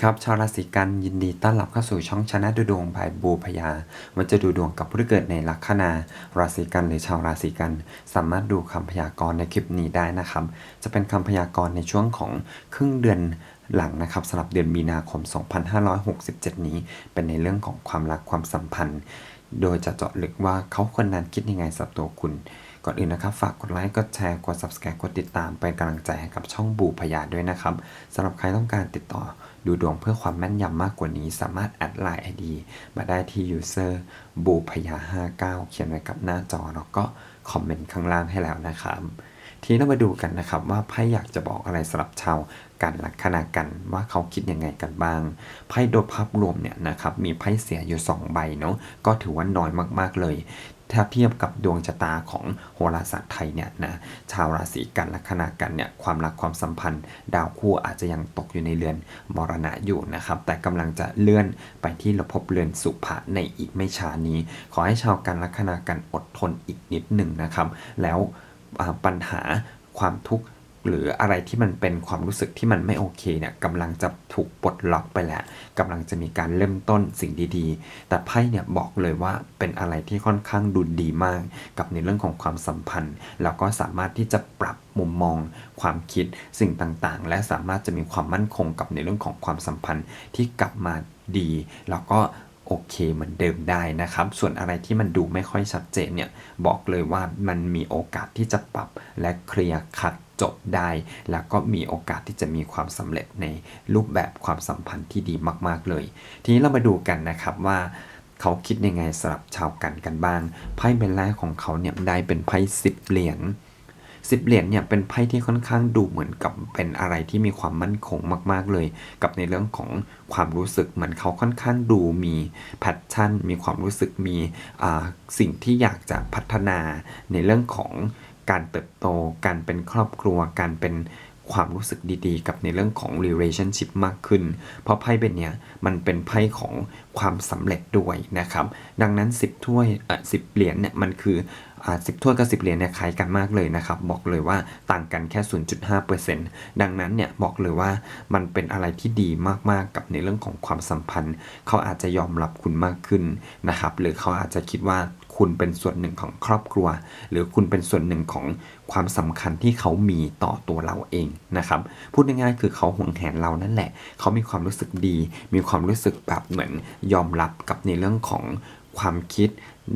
ครับชาวราศีกันยินดีต้อนรับเข้าสู่ช่องชนะดูดวงภายบูพยาวันจะดูดวงกับผู้ที่เกิดในลัคนาราศีกันหรือชาวราศีกัน สามารถดูคำพยากรณ์ในคลิปนี้ได้นะครับ จะเป็นคำพยากรณ์ในช่วงของครึ่งเดือนหลังนะครับสำหรับเดือนมีนาคม 2567 นี้ เป็นในเรื่องของความรักความสัมพันธ์ โดยจะเจาะลึกว่าเขาคนนั้นคิดยังไงสำหรับตัวคุณ ก่อนอื่นนะครับฝากกดไลค์ กดแชร์ กด subscribe กดติดตามเป็นกำลังใจให้กับช่องบูพยาด้วยนะครับสำหรับใครต้องการติดต่อดูดวงเพื่อความแม่นยำมากกว่านี้ สามารถแอดไลน์ ID มาได้ที่ user บูพยา59 เขียนไว้กับหน้าจอ แล้วก็คอมเมนต์ข้างล่างให้แล้วนะครับ ทีนี้เรามาดูกันนะครับว่าไพ่อยากจะบอกอะไรสำหรับชาวกันลัคนากันว่าเขาคิดยังไงกันบ้างไพ่โดยภาพรวมเนี่ยนะครับมีไพ่เสียอยู่ 2 ใบเนาะก็ถือว่าน้อยมากๆเลย ถ้าเทียบกับดวงชะตาของโหราศาสตร์ไทยเนี่ยนะชาวราศีกันลัคนากันเนี่ยความรักความสัมพันธ์ ดาวคู่อาจจะยังตกอยู่ในเรือนมรณะอยู่นะครับแต่กำลังจะเลื่อนไปที่ระพบเรือนสุภะในอีกไม่ช้านี้ ขอให้ชาวกันลัคนากันอดทนอีกนิดหนึ่งนะครับ แล้วปัญหาความทุกข์ หรืออะไรที่มันเป็นความรู้สึกที่มันไม่โอเคเนี่ยกำลังจะถูกปลดล็อกไปแล้วกำลังจะมีการเริ่มต้นสิ่งดีๆ แต่ไพ่เนี่ยบอกเลยว่าเป็นอะไรที่ค่อนข้างดูดีมาก กับในเรื่องของความสัมพันธ์ แล้วก็สามารถที่จะปรับมุมมอง ความคิดสิ่งต่างๆ และสามารถจะมีความมั่นคงกับในเรื่องของความสัมพันธ์ที่กลับมาดี แล้วก็ โอเคเหมือนเดิมได้นะครับ ส่วนอะไรที่มันดูไม่ค่อยชัดเจนเนี่ยบอกเลยว่ามันมีโอกาสที่จะปรับและเคลียร์คัดจบได้ แล้วก็มีโอกาสที่จะมีความสำเร็จในรูปแบบความสัมพันธ์ที่ดีมาก ๆ เลย ทีนี้เรามาดูกันนะครับว่าเขาคิดยังไงสำหรับชาวกันกันบ้างไพ่ใบแรกของเขาเนี่ยได้เป็นไพ่สิบเหรียญ สิบเหรียญเนี่ยเป็นไพ่ที่ค่อนข้างดูเหมือนกับเป็นอะไรที่มีความมั่นคงมากๆเลย กับในเรื่องของความรู้สึกเหมือนเขาค่อนข้างดูมีแพชชั่น มีความรู้สึกมีอ่าสิ่งที่อยากจะพัฒนาในเรื่องของการเติบโต การเป็นครอบครัว การเป็นความรู้สึกดีๆ กับในเรื่องของ relationship มากขึ้น เพราะไพ่เป็นเนี้ยมันเป็นไพ่ของความสำเร็จด้วยนะครับ ดังนั้น 10 ถ้วยเอ่อสิเหรียญเนี่ยมันคือ สิบถ้วยกับสิบเหรียญเนี่ยคล้ายกันมากเลยนะครับ บอกเลยว่าต่างกันแค่ 0.5%ดังนั้นเนี่ยบอกเลยว่ามันเป็นอะไรที่ดีมากๆกับในเรื่องของความสัมพันธ์ เขาอาจจะยอมรับคุณมากขึ้นนะครับ หรือเขาอาจจะคิดว่าคุณเป็นส่วนหนึ่งของครอบครัว หรือคุณเป็นส่วนหนึ่งของความสำคัญที่เขามีต่อตัวเราเองนะครับ พูดง่ายๆคือเขาห่วงแหนเรานั่นแหละ เขามีความรู้สึกดี มีความรู้สึกแบบเหมือนยอมรับกับในเรื่องของ ความคิด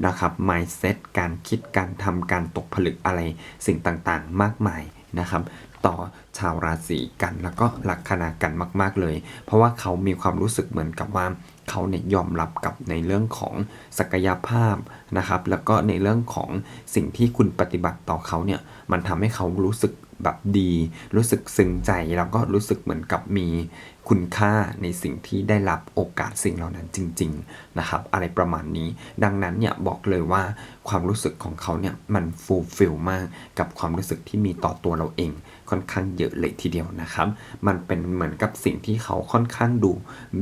นะครับ mindset การคิดการทำการตกผลึกอะไรสิ่งต่างๆ มากมายนะครับ ต่อชาวราศีกันแล้วก็ลัคนากันมาก ๆเลย เพราะว่าเขามีความรู้สึกเหมือนกับว่า เขาเนี่ยยอมรับกับในเรื่องของศักยภาพนะครับ แล้วก็ในเรื่องของสิ่งที่คุณปฏิบัติต่อเขาเนี่ยมันทำให้เขารู้สึกแบบดี รู้สึกซึ้งใจแล้วก็รู้สึกเหมือนกับมีคุณค่าในสิ่งที่ได้รับโอกาสสิ่งเหล่านั้นจริง ๆนะครับ อะไรประมาณนี้ ดังนั้นเนี่ยบอกเลยว่าความรู้สึกของเขาเนี่ยมันฟูลฟิลมากกับความรู้สึกที่มีต่อตัวเราเอง ค่อนข้างเยอะเลยทีเดียวนะครับ มันเป็นเหมือนกับสิ่งที่เขาค่อนข้างดู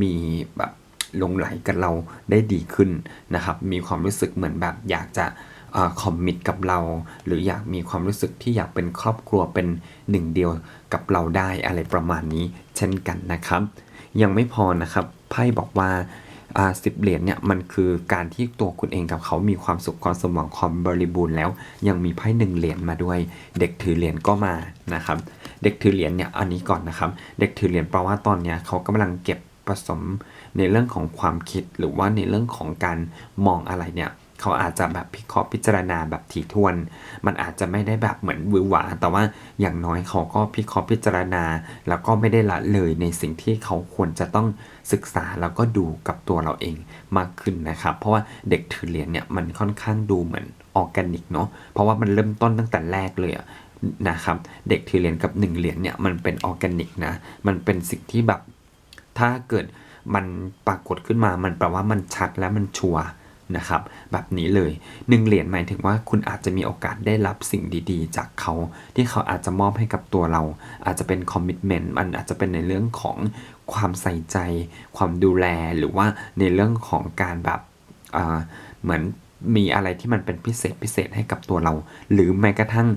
มีแบบ หลงไหลกับเราได้ดีขึ้นนะครับมีความรู้สึกเหมือนแบบอยากจะคอมมิตกับเรา หรืออยากมีความรู้สึกที่อยากเป็นครอบครัวเป็นหนึ่งเดียวกับเราได้อะไรประมาณนี้เช่นกันนะครับ ยังไม่พอนะครับไพ่บอกว่าสิบเหรียญเนี่ยมันคือการที่ตัวคุณเองกับเขามีความสุขความสมหวังความบริบูรณ์แล้ว ยังมีไพ่หนึ่งเหรียญมาด้วย เด็กถือเหรียญก็มานะครับ เด็กถือเหรียญเนี่ยอันนี้ก่อนนะครับ เด็กถือเหรียญแปลว่าตอนเนี้ยเขากำลังเก็บ ผสมในเรื่องของความคิดหรือว่าในเรื่องของการมองอะไรเนี่ยเขาอาจจะแบบพิเคราะห์พิจารณาแบบถี่ถ้วน มันอาจจะไม่ได้แบบเหมือนวือหวา แต่ว่าอย่างน้อยเขาก็พิเคราะห์พิจารณา แล้วก็ไม่ได้ละเลยในสิ่งที่เขาควรจะต้องศึกษาแล้วก็ดูกับตัวเราเองมากขึ้นนะครับ เพราะว่าเด็กถือเหรียญเนี่ยมันค่อนข้างดูเหมือนออร์แกนิกเนาะ เพราะว่ามันเริ่มต้นตั้งแต่แรกเลยนะครับ เด็กถือเหรียญกับหนึ่งเหรียญเนี่ยมันเป็นออร์แกนิกนะ มันเป็นสิ่งที่แบบ ถ้าเกิดมันปรากฏขึ้นมา มันแปลว่ามันชัดและมันชัวนะครับ แบบนี้เลยหนึ่งเหรียญหมายถึงว่าคุณอาจจะมีโอกาสได้รับสิ่งดีๆ จากเขา ที่เขาอาจจะมอบให้กับตัวเรา อาจจะเป็นคอมมิชเมนต์มันอาจจะเป็นในเรื่องของความใส่ใจ ความดูแลหรือว่าในเรื่องของการแบบเหมือนมีอะไรที่มันเป็นพิเศษพิเศษให้กับตัวเรา หรือแม้กระทั่ง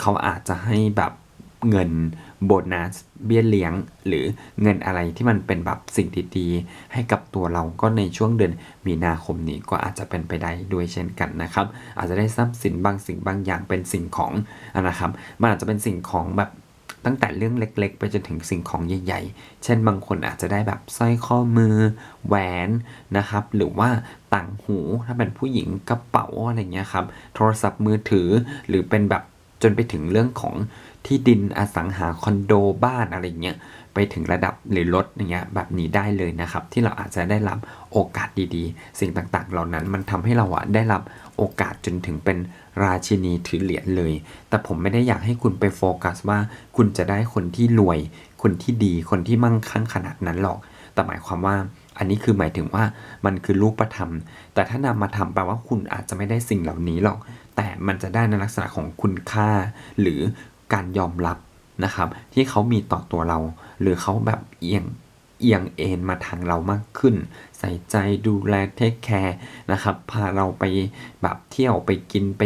เขาอาจจะให้แบบ เงินโบนัสเบี้ยเลี้ยง หรือเงินอะไรที่มันเป็นแบบสิ่งดีๆให้กับตัวเราก็ในช่วงเดือนมีนาคมนี้ก็อาจจะเป็นไปได้ด้วยเช่นกันนะครับ อาจจะได้ทรัพย์สินบางสิ่งบางอย่างเป็นสิ่งของนะครับมันอาจจะเป็นสิ่งของแบบตั้งแต่เรื่องเล็กๆ ไปจนถึงสิ่งของใหญ่ๆ เช่นบางคนอาจจะได้แบบสร้อยข้อมือ แหวนนะครับ หรือว่าต่างหูถ้าเป็นผู้หญิงกระเป๋าอะไรเงี้ยครับ โทรศัพท์มือถือหรือเป็นแบบ จนไปถึงเรื่องของที่ดินอสังหาคอนโดบ้านอะไรเงี้ยไปถึงระดับหรือรถอย่างเงี้ยแบบนี้ได้เลยนะครับ ที่เราอาจจะได้รับโอกาสดีๆ สิ่งต่างๆ เหล่านั้นมันทำให้เราอะได้รับโอกาสจนถึงเป็นราชินีถือเหรียญเลย แต่ผมไม่ได้อยากให้คุณไปโฟกัสว่าคุณจะได้คนที่รวย คนที่ดีคนที่มั่งคั่งขนาดนั้นหรอก แต่หมายความว่าอันนี้คือหมายถึงว่ามันคือรูปธรรม แต่ถ้านำมาทำแปลว่าคุณอาจจะไม่ได้สิ่งเหล่านี้หรอก แต่มันจะได้ในลักษณะของคุณค่าหรือการยอมรับนะครับ ที่เขามีต่อตัวเรา หรือเขาแบบเอียงเอียงเอ็นมาทางเรามากขึ้น ใส่ใจดูแลเทคแคร์นะครับ พาเราไปแบบเที่ยวไปกินไป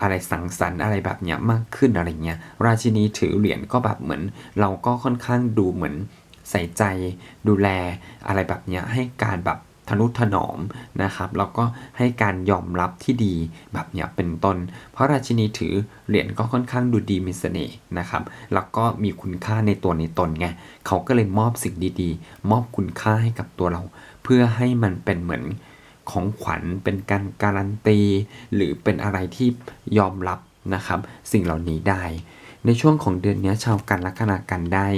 อะไรสังสรรค์อะไรแบบเนี้ยมากขึ้นอะไรเงี้ยราชินีถือเหรียญก็แบบเหมือน เราก็ค่อนข้างดูเหมือนใส่ใจดูแลอะไรแบบเนี้ยให้การแบบ ทนุถนอมนะครับแล้วก็ให้การยอมรับที่ดีแบบเนี้ยเป็นต้น เพราะราชินีถือเหรียญก็ค่อนข้างดูดีมีเสน่ห์นะครับแล้วก็มีคุณค่าในตัวในตนไงเขาก็เลยมอบสิ่งดีๆ มอบคุณค่าให้กับตัวเรา เพื่อให้มันเป็นเหมือนของขวัญเป็นการการันตี หรือเป็นอะไรที่ยอมรับนะครับ สิ่งเหล่านี้ได้ ในช่วงของเดือนนี้ชาวกันลัคนากันได้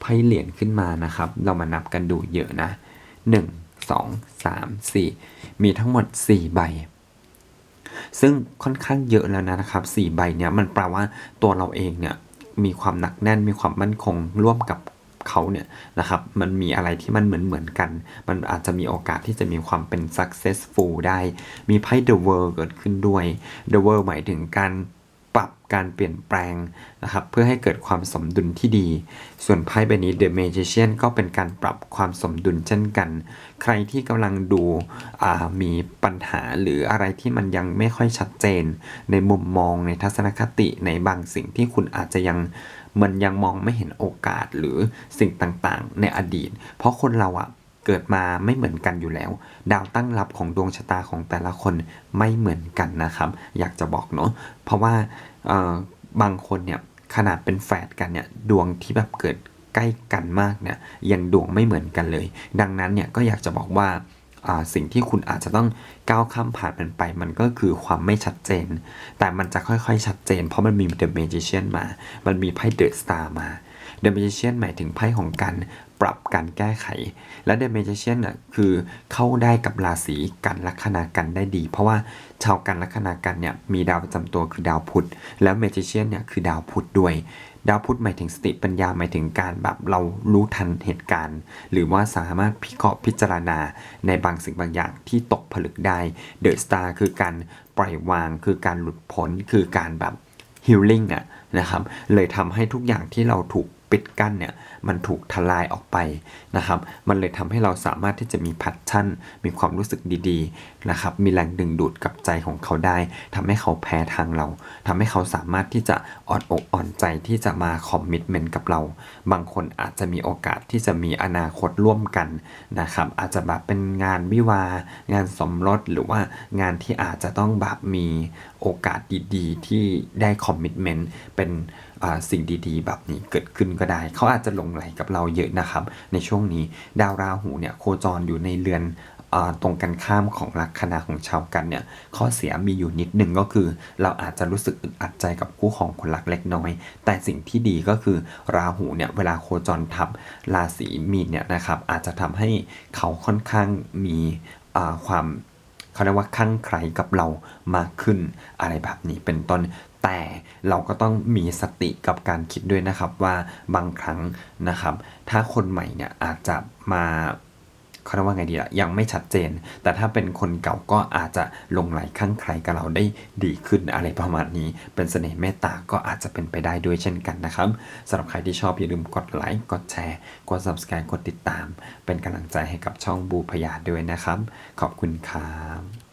ไพ่เหรียญขึ้นมานะครับ เรามานับกันดูเยอะนะ 1 2 3 4 มีทั้งหมด 4 ใบ ซึ่งค่อนข้างเยอะแล้วนะครับ 4 ใบเนี้ยมันแปลว่าตัวเราเองเนี่ยมีความหนักแน่นมีความมั่นคงร่วมกับเขาเนี่ยนะครับ มันมีอะไรที่มันเหมือนเหมือนกัน มันอาจจะมีโอกาสที่จะมีความเป็น successful ได้ มีไพ่ the world เกิดขึ้นด้วย the world หมายถึงการ ปรับการเปลี่ยนแปลงนะครับเพื่อให้เกิดความสมดุลที่ดี ส่วนไพ่ใบนี้ the magician ก็เป็นการปรับความสมดุลเช่นกัน ใครที่กำลังดูมีปัญหาหรืออะไรที่มันยังไม่ค่อยชัดเจน ในมุมมองในทัศนคติในบางสิ่งที่คุณอาจจะยังมันยังมองไม่เห็นโอกาสหรือสิ่งต่างๆ ในอดีต เพราะคนเราอะ เกิดมาไม่เหมือนกันอยู่แล้ว ดาวตั้งรับของดวงชะตาของแต่ละคนไม่เหมือนกันนะครับ อยากจะบอกเนาะเพราะว่าบางคนเนี่ยขนาดเป็นแฝดกันเนี่ยดวงที่แบบเกิดใกล้กันมากเนี่ยยังดวงไม่เหมือนกันเลย ดังนั้นเนี่ยก็อยากจะบอกว่าสิ่งที่คุณอาจจะต้องก้าวข้ามผ่านมันไป มันก็คือความไม่ชัดเจน แต่มันจะค่อยๆ ชัดเจน เพราะมันมี The Magician มา มันมีไพ่ The Star มา The Magician หมายถึงไพ่ของการ ปรับการแก้ไข และ The Magician น่ะคือเข้าได้กับราศีกันลัคนากันได้ดี เพราะว่าชาวกันลัคนากันเนี่ยมีดาวประจำตัวคือดาวพุธแล้ว Magician เนี่ยคือดาวพุธด้วย ดาวพุธหมายถึงสติปัญญาหมายถึงการแบบเรารู้ทันเหตุการณ์ หรือว่าสามารถพิเคราะห์พิจารณาในบางสิ่งบางอย่างที่ตกผลึกได้เดอะสตาร์คือการปล่อยวาง คือการหลุดพ้นคือการแบบฮิลลิ่งอะนะครับเลยทำให้ทุกอย่างที่เราถูก ปิดกั้นเนี่ยมันถูกทลายออกไปนะครับ มันเลยทำให้เราสามารถที่จะมีพัชชั่น มีความรู้สึกดีๆนะครับ มีแรงดึงดูดกับใจของเขาได้ทำให้เขาแพ้ทางเราทำให้เขาสามารถที่จะอ่อนอกอ่อนใจที่จะมาคอมมิชเมนต์กับเรา บางคนอาจจะมีโอกาสที่จะมีอนาคตร่วมกันนะครับ อาจจะแบบเป็นงานวิวา งานสมรสหรือว่างานที่อาจจะต้องแบบมีโอกาสดีๆ ที่ได้คอมมิชเมนต์เป็น สิ่งดีๆ แบบนี้เกิดขึ้นก็ได้ เขาอาจจะหลงไหลกับเราเยอะนะครับ ในช่วงนี้ดาวราหูเนี่ยโคจรอยู่ในเรือนตรงกันข้ามของลัคนาของชาวกันเนี่ยข้อเสียมีอยู่นิดหนึ่งก็คือ เราอาจจะรู้สึกอึดอัดใจกับคู่ของคนรักเล็กน้อย แต่สิ่งที่ดีก็คือราหูเนี่ยเวลาโคจรทับราศีมีนเนี่ยนะครับอาจจะทำให้เขาค่อนข้างมีความเขาเรียกว่าข้างใครกับเรามากขึ้นอะไรแบบนี้เป็นต้น แต่เราก็ต้องมีสติกับการคิดด้วยนะครับว่าบางครั้งนะครับ ถ้าคนใหม่เนี่ยอาจจะมาเขาเรียกว่าไงดีละยังไม่ชัดเจน แต่ถ้าเป็นคนเก่าก็อาจจะลงไหลข้างใครกับเราได้ดีขึ้นอะไรประมาณนี้ เป็นเสน่ห์เมตตาก็อาจจะเป็นไปได้ด้วยเช่นกันนะครับสำหรับใครที่ชอบอย่าลืมกดไลค์กดแชร์กด subscribe กดติดตาม เป็นกำลังใจให้กับช่องบูพยาด้วยนะครับ ขอบคุณครับ